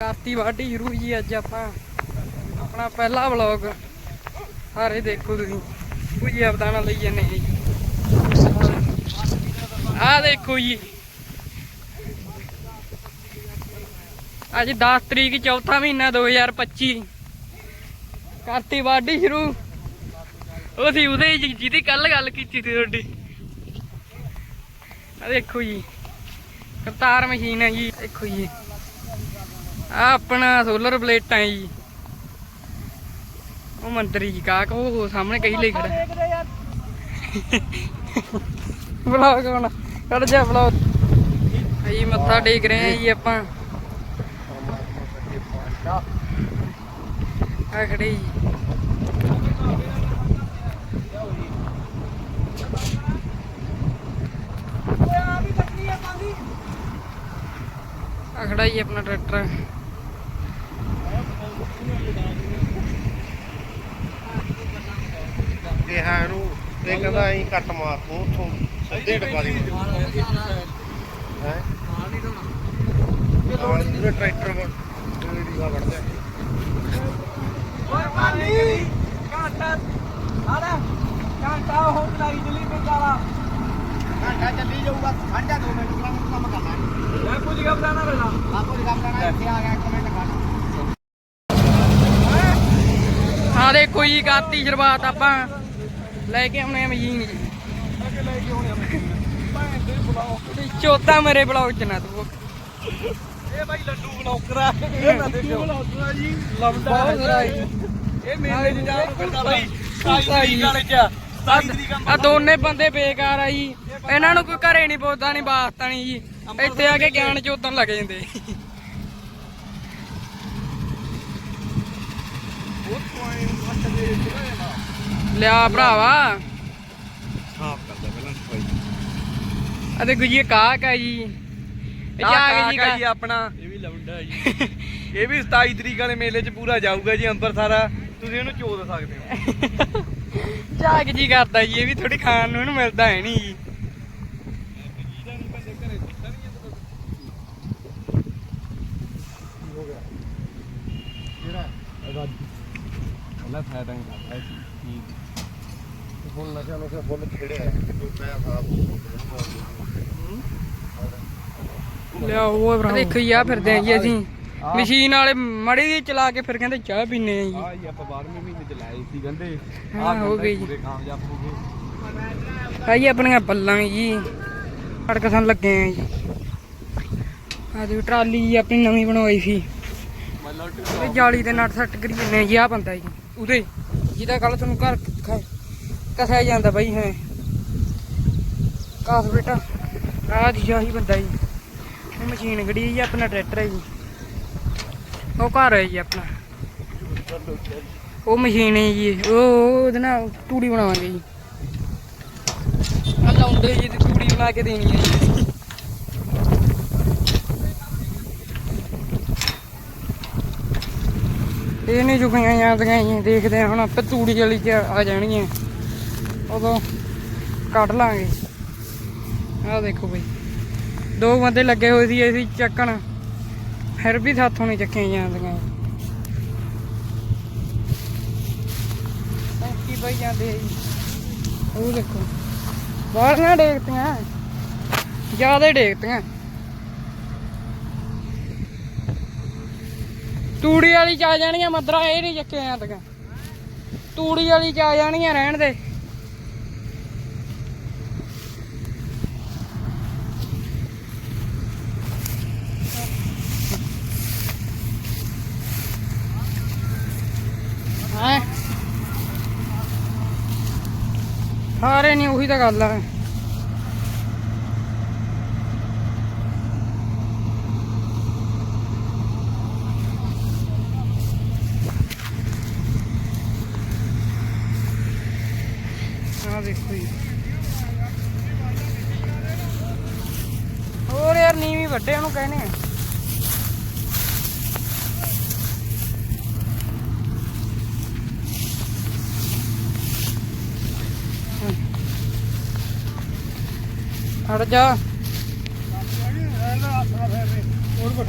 ਕਰਤੀ ਵਾਢੀ ਸ਼ੁਰੂ ਜੀ ਅੱਜ ਆਪਾਂ। ਆਪਣਾ ਪਹਿਲਾ ਵਲੌਗ ਸਾਰੇ ਦੇਖੋ ਤੁਸੀਂ। ਭੁਜੀਆ ਬਦਾਨਾ ਲਈ ਜਾਂਦੇ ਜੀ ਆਹ ਦੇਖੋ ਜੀ। ਅੱਜ 10 ਤਰੀਕ ਚੌਥਾ ਮਹੀਨਾ 2025 ਕਰਤੀ ਵਾਢੀ ਸ਼ੁਰੂ। ਉਹ ਸੀ ਉਹਦੇ ਜਿਹਦੀ ਕੱਲ ਗੱਲ ਕੀਤੀ ਸੀ ਤੁਹਾਡੀ। ਆ ਦੇਖੋ ਜੀ। ਕਰਤਾਰ ਮਸ਼ੀਨ ਹੈ ਜੀ। ਦੇਖੋ ਜੀ। ਆ ਆਪਣਾ ਸੋਲਰ ਪਲੇਟਾਂ ਜੀ। ਉਹ ਮੰਤਰੀ ਜੀ ਕਾਕ ਉਹ ਸਾਹਮਣੇ ਕਹੀ ਲਈ ਖੜਾ। ਬਲੌਗ ਹੁਣ ਕੱਢ ਜਾ ਬਲੌਗ ਜੀ ਮੱਥਾ ਟੇਕ ਰਹੇ ਆ ਜੀ ਆਪਾਂ। ਆ ਖੜੇ ਆ ਖੜਾ ਜੀ ਆਪਣਾ ਟਰੈਕਟਰ ਤੇ ਹਾਂ ਇਹਨੂੰ ਤੇ ਕਹਿੰਦਾ ਐਂ ਕੱਟ ਮਾਰ ਤੂੰ ਉੱਥੋਂ ਸਿੱਧੇ ਟਕਾ ਦੀ ਹੈ? ਇਹ ਟਰੈਕਟਰ ਜਿਹੜੀ ਦਾ ਵੜਦਾ ਓਏ ਪਾਲੀ ਘਾਟਾ ਆੜਾ ਘਾਟਾ ਹੋ ਚਲਾਈ ਜਲੀ ਤੇ ਕਾਲਾ ਘੰਟਾ ਚੱਲੀ ਜਾਊਗਾ ਸਾਢਾ 2 ਮਿੰਟ ਦਾ ਕੰਮ ਕਰਨਾ ਮੈਂ ਕੁਝ ਗੱਬਦਾ ਨਾ ਵੇਲਾ ਆਪੋ ਦੀ ਕੰਮ ਕਰਨਾ ਇੱਥੇ ਆ ਗਿਆ ਕਮੈਂਟ ਕਰ ਆ ਦੇਖੋ ਜੀ ਕਾਤੀ ਸ਼ੁਰੂਆਤ ਆਪਾਂ ਲੈ ਕੇ ਆਉਣੇ ਆ ਮਸ਼ੀਨ ਜੀ। ਅੱਗੇ ਲੈ ਕੇ ਆਉਣੇ ਆ ਭੈਣ ਦੇ ਬੁਲਾਓ ਤੇ ਚੌਥਾ ਮੇਰੇ ਬਲੌਗ ਚ ਨਾ ਤੂੰ ਇਹ ਬਾਈ ਲੱਡੂ ਇਹ ਨਾ ਦੇਖੋ ਜੀ। ਜੀ। ਬਾਈ। ਸਾਈ ਵਾਲੇ ਚ ਸਾਈ ਤਰੀਕ ਆ ਦੋਨੇ ਬੰਦੇ ਬੇਕਾਰ ਆ ਜੀ। ਇਹਨਾਂ ਨੂੰ ਕੋਈ ਘਰੇ ਨਹੀਂ ਪੁੱਛਦਾ ਨਹੀਂ ਬਾਸਤਾ ਨਹੀਂ ਜੀ। ਇੱਥੇ ਆ ਕੇ ਗਿਆਨ ਚੋਦਣ ਲੱਗ ਜਾਂਦੇ। ਬਹੁਤ ਪੁਆਇੰਟ ਲਿਆ ਭਰਾਵਾ। ਸਾਫ਼ ਕਰਦਾ ਪਹਿਲਾਂ ਸਫ਼ਾਈ। ਅਤੇ ਗੁਜੀਏ ਕਾਕ ਆ ਜੀ। ਇਹ ਜਾ ਕੇ ਜੀ ਕਾਕਾ ਜੀ ਆਪਣਾ। ਇਹ ਵੀ ਲਵੰਡਾ ਜੀ। ਇਹ ਵੀ 27 ਤਰੀਕ ਵਾਲੇ ਮੇਲੇ 'ਚ ਪੂਰਾ ਜਾਊਗਾ ਜੀ ਅੰਬਰਸਰਾ। ਤੁਸੀਂ ਇਹਨੂੰ ਚੋਦ ਸਕਦੇ ਹੋ। ਝਾਕ ਜੀ ਕਰਦਾ ਜੀ ਇਹ ਵੀ ਥੋੜੀ ਖਾਣ ਨੂੰ ਇਹਨੂੰ ਮਿਲਦਾ ਹੈ ਨਹੀਂ ਜੀ। ਅੱਲਾ ਫਾਇਦਾ ਨਹੀਂ ਕਰਦਾ ਠੀਕ ਹੁਣ ਨਸ਼ਾ ਨਸ਼ਾ ਫੁੱਲ ਖੇੜਿਆ ਜੋ ਮੈਂ ਸਾਫ਼ ਲਿਆ ਉਹ ਭਰਾ ਦੇਖੋ ਆ ਫਿਰਦੇ ਆ ਜੀ ਅਸੀਂ ਮਸ਼ੀਨ ਵਾਲੇ ਮੜੀ ਜੀ ਚਲਾ ਕੇ ਫਿਰ ਕਹਿੰਦੇ ਚਾਹ ਪੀਨੇ ਆ ਜੀ। ਆ ਜੀ ਆਪਾਂ 12ਵੇਂ ਮਹੀਨੇ ਚ ਲਾਏ ਸੀ ਕਹਿੰਦੇ। ਹਾਂ, ਹੋ ਗਈ ਜੀ। ਪੂਰੇ ਕਾਮਯਾਬ ਹੋ ਗਏ। ਆ ਜੀ ਆਪਣੀਆਂ ਬੱਲਾਂ ਜੀ। ਅੜਕਸਣ ਲੱਗੇ ਆ ਜੀ। ਆ ਜੀ ਟਰਾਲੀ ਆਪਣੀ ਨਵੀਂ ਬਣਵਾਈ ਸੀ। ਜਾਲੀ ਦੇ ਨਾਲ ਸੱਟ ਕਰੀ ਜੰਨੇ ਜੀ ਆ ਬੰਦਾ ਜੀ। ਉਹਦੇ ਜਿਹਦਾ ਕੱਲ ਤੁਹਾਨੂੰ ਘਰ ਖ- ਕਸਿਆ ਜਾਂਦਾ ਬਾਈ ਹੈ। ਕਾਸ ਬੇਟਾ ਆ ਜੀ, ਆਹੀ ਬੰਦਾ ਜੀ। ਇਹ ਮਸ਼ੀਨ ਖੜੀ ਹੈ ਜੀ ਆਪਣਾ ਟਰੈਕਟਰ ਹੈ ਜੀ। ਉਹ ਘਰ ਹੈ ਜੀ ਆਪਣਾ। ਉਹ ਮਸ਼ੀਨ ਹੈ ਜੀ, ਉਹ ਉਹਦੇ ਨਾਲ ਤੂੜੀ ਬਣਾਵਾਂਗੇ ਜੀ। ਆ ਲਾਉਂਦੇ ਜੀ ਤੂੜੀ ਬਣਾ ਕੇ ਦੇਣੀ ਹੈ ਜੀ। ਇਹ ਨਹੀਂ ਚੁਕੀਆਂ ਜਾਂਦੀਆਂ ਜੀ ਦੇਖਦੇ ਹਾਂ ਹੁਣ ਆਪੇ ਤੂੜੀ ਵਾਲੀ ਚ ਆ ਜਾਣਗੀਆਂ। ਉਦੋਂ ਕੱਢ ਲਾਂਗੇ। ਆਹ ਦੇਖੋ ਬਈ। ਦੋ ਬੰਦੇ ਲੱਗੇ ਹੋਏ ਸੀ, ਅਸੀਂ ਚੱਕਣ। ਫਿਰ ਵੀ ਸਾਥੋਂ ਨਹੀਂ ਚੱਕੀਆਂ ਜਾਂਦੀਆਂ। ਕੀ ਬਈ ਜਾਂਦੇ ਜੀ? ਉਹ ਦੇਖੋ। ਬਾਹਲੀਆਂ ਡੇਕਤੀਆਂ ਜ਼ਿਆਦਾ ਡੇਕਤੀਆਂ ਤੂੜੀ ਵਾਲੀ ਚ ਆ ਜਾਣੀਆਂ ਮਦਰਾ ਇਹ ਨਹੀਂ ਚੱਕੇ ਜਾਂਦੀਆਂ ਤੂੜੀ ਵਾਲੀ ਚ ਆ ਜਾਣੀਆਂ ਰਹਿਣ ਦੇ। ਸਾਰੇ ਨਹੀਂ ਉਹੀ ਤਾਂ ਗੱਲ ਆ ਦੇਖੋ ਜੀ ਹੋਰ ਯਾਰ ਨੀਵੀਂ ਵੱਡੇ ਉਹਨੂੰ ਕਹਿੰਦੇ ਆ। ਹਟ ਜਾ।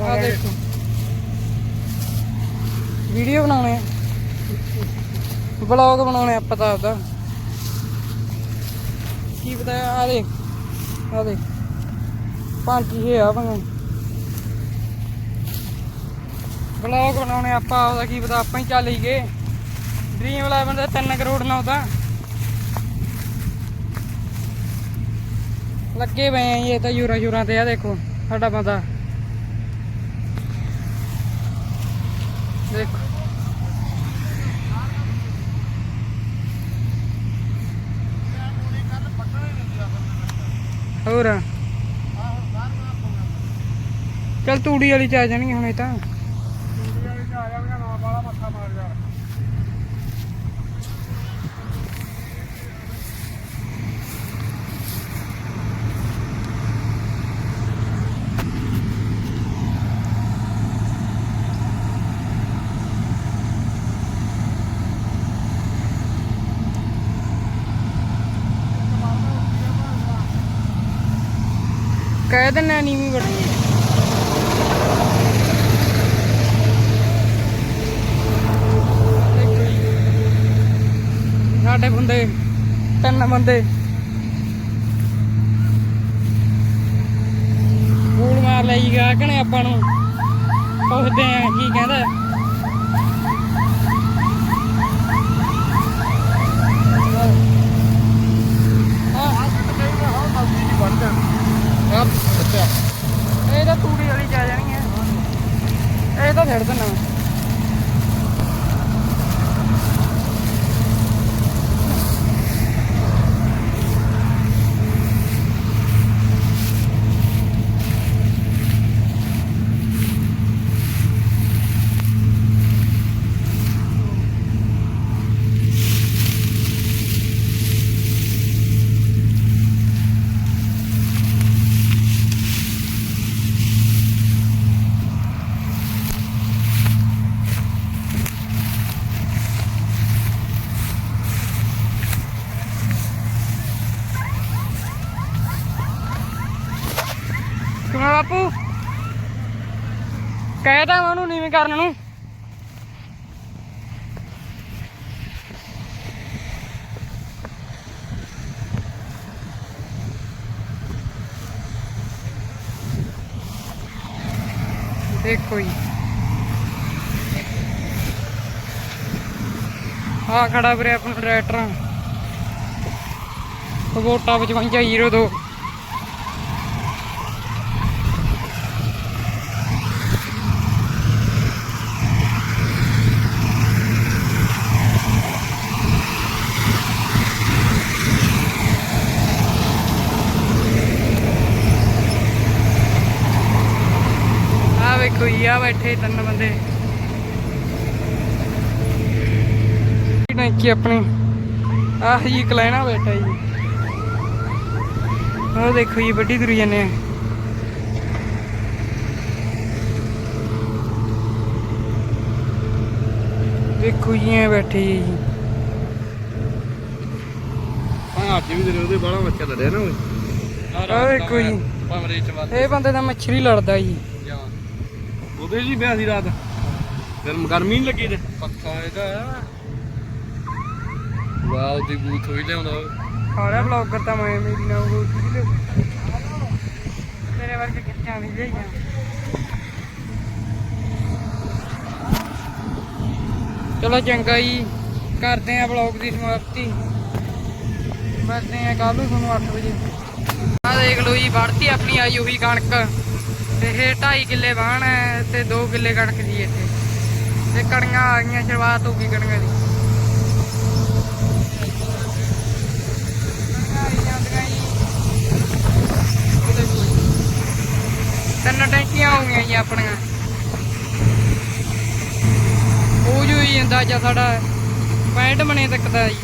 ਆ ਦੇਖੋ। ਵੀਡੀਓ ਬਣਾਉਣੇ ਆ। ਵਲੌਗ ਬਣਾਉਣੇ ਆਪਾਂ ਤਾਂ ਆਪਦਾ। ਕੀ ਪਤਾ ਆ ਦੇ ਆ ਦੇ ਪੰਜ ਇਹ ਆ ਬਣਾਉਣੇ ਆਪਾਂ ਉਹਦਾ ਕੀ ਪਤਾ, ਆਪਾਂ ਹੀ ਚੱਲ ਹੀ ਗਏ। ਡ੍ਰੀਮ 11 ਦਾ 3 ਕਰੋੜ ਨਾ ਉਹਦਾ ਲੱਗੇ ਪਏ ਆ ਇਹ ਤਾਂ ਯੂਰਾ ਯੂਰਾ ਤੇ ਆ ਦੇਖੋ, ਸਾਡਾ ਬੰਦਾ। ਦੇਖੋ। ਹੋਰ। ਚੱਲ ਤੂੜੀ ਵਾਲੀ ਚ ਆ ਜਾਣਗੇ ਹੁਣ ਇਹ ਤਾਂ। ਕਹਿ ਦਿੰਨਾ ਨੀਵੀਂ ਬੜੀ ਸਾਡੇ ਬੰਦੇ ਤਿੰਨ ਬੰਦੇ। ਗੋਲ ਮਾਰ ਲਈ ਗਾ ਕਹਣੇ ਆਪਾਂ ਨੂੰ ਪੁੱਛਦੇ ਆ ਕੀ ਕਹਿੰਦਾ ਇਹ ਤਾਂ ਤੂੜੀ ਵਾਲੀ ਚ ਆ ਜਾਣੀ ਹੈ ਇਹ ਤਾਂ ਛੱਡ ਦੇਣਾ ਕਿਵੇਂ ਬਾਪੂ ਕਹਿ ਕਹਿਦਾ ਉਹਨੂੰ ਨੀਵੇਂ ਕਰਨ ਨੂੰ। ਦੇਖੋ ਜੀ। ਆ ਖੜਾ ਵੀਰੇ ਆਪਣਾ ਟਰੈਕਟਰ ਵੋਟਾ 5502 ਆ ਵੇਖੋ ਜੀ ਆ ਬੈਠੇ ਤਿੰਨ ਬੰਦੇ। ਟੈਂਕੀ ਆਪਣੀ। ਆਹ ਜੀ ਕਲੈਣਾ ਬੈਠਾ ਜੀ। ਉਹ ਦੇਖੋ ਜੀ ਵੱਡੀ ਤੁਰੀ ਜਾਂਦੇ ਆ। ਦੇਖੋ ਜੀ ਐ ਬੈਠੇ ਜੀ। ਹਾਂ ਅੱਜ ਵੀ ਤੇਰੇ ਉਹਦੇ ਬਾਹਲਾ ਬੱਚਾ ਲੜਿਆ ਨਾ ਓਏ ਆਹ ਵੇਖੋ ਜੀ। ਇਹ ਬੰਦੇ ਦਾ ਮੱਛਰੀ ਲੜਦਾ ਜੀ ਜਾ। ਉਹਦੇ ਜੀ ਬਿਆ ਸੀ ਰਾਤ। ਗਰਮ ਗਰਮੀ ਨਹੀਂ ਲੱਗੀ ਤੇ। ਪੱਖਾ ਇਹਦਾ। ਵਾਓ ਦੀ ਬੂਥ ਹੋਈ ਲਿਆਉਂਦਾ ਸਾਰਾ ਬਲੌਗਰ ਤਾਂ ਮੈਂ ਮੇਰੀ ਨਾ ਉਹ ਮੇਰੇ ਵਰਗੇ ਕਿੱਥਾਂ ਵੀ ਜਾਈਆਂ ਚਲੋ ਚੰਗਾ ਜੀ ਕਰਦੇ ਆ ਬਲੌਗ ਦੀ ਸਮਾਪਤੀ। ਮਿਲਦੇ ਆ ਕੱਲ ਨੂੰ ਤੁਹਾਨੂੰ 8 ਵਜੇ। ਆ ਦੇਖ ਲਓ ਜੀ ਵੜਤੀ ਆਪਣੀ ਆਈ ਉਹੀ ਕਣਕ। ਤੇ ਇਹ 2.5 ਕਿੱਲੇ ਵਾਹਣ ਹੈ ਤੇ 2 ਕਿੱਲੇ ਕਣਕ ਦੀ ਇੱਥੇ। ਤੇ ਕਣੀਆਂ ਆ ਗਈਆਂ, ਸ਼ੁਰੂਆਤ ਹੋ ਗਈ ਕਣੀਆਂ ਦੀ। ਤਿੰਨ ਟੈਂਕੀਆਂ ਹੋ ਗਈਆਂ ਜੀ ਆਪਣੀਆਂ। ਉਹ ਜੋ ਹੀ ਅੰਦਾਜ਼ਾ ਸਾਡਾ। 65 ਮਣੇ ਤੱਕ ਦਾ ਜੀ।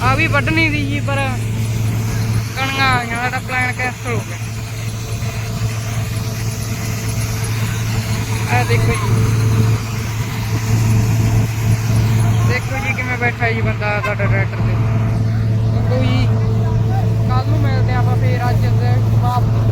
ਆ ਵੀ ਵੱਢਣੀ ਦੀ ਜੀ, ਪਰ ਕਣੀਆਂ ਆ ਗਈਆਂ, ਸਾਡਾ ਪਲਾਨ ਕੈਂਸਲ ਹੋ ਗਿਆ। ਆ ਦੇਖੋ ਜੀ। ਦੇਖੋ ਜੀ ਕਿਵੇਂ ਬੈਠਾ ਜੀ ਬੰਦਾ ਸਾਡਾ ਟਰੈਕਟਰ ਤੇ। ਕੋਈ ਕੱਲ ਨੂੰ ਮਿਲਦੇ ਆਪਾਂ ਫੇਰ ਅੱਜ ਦੇ ਵਾਪਸ।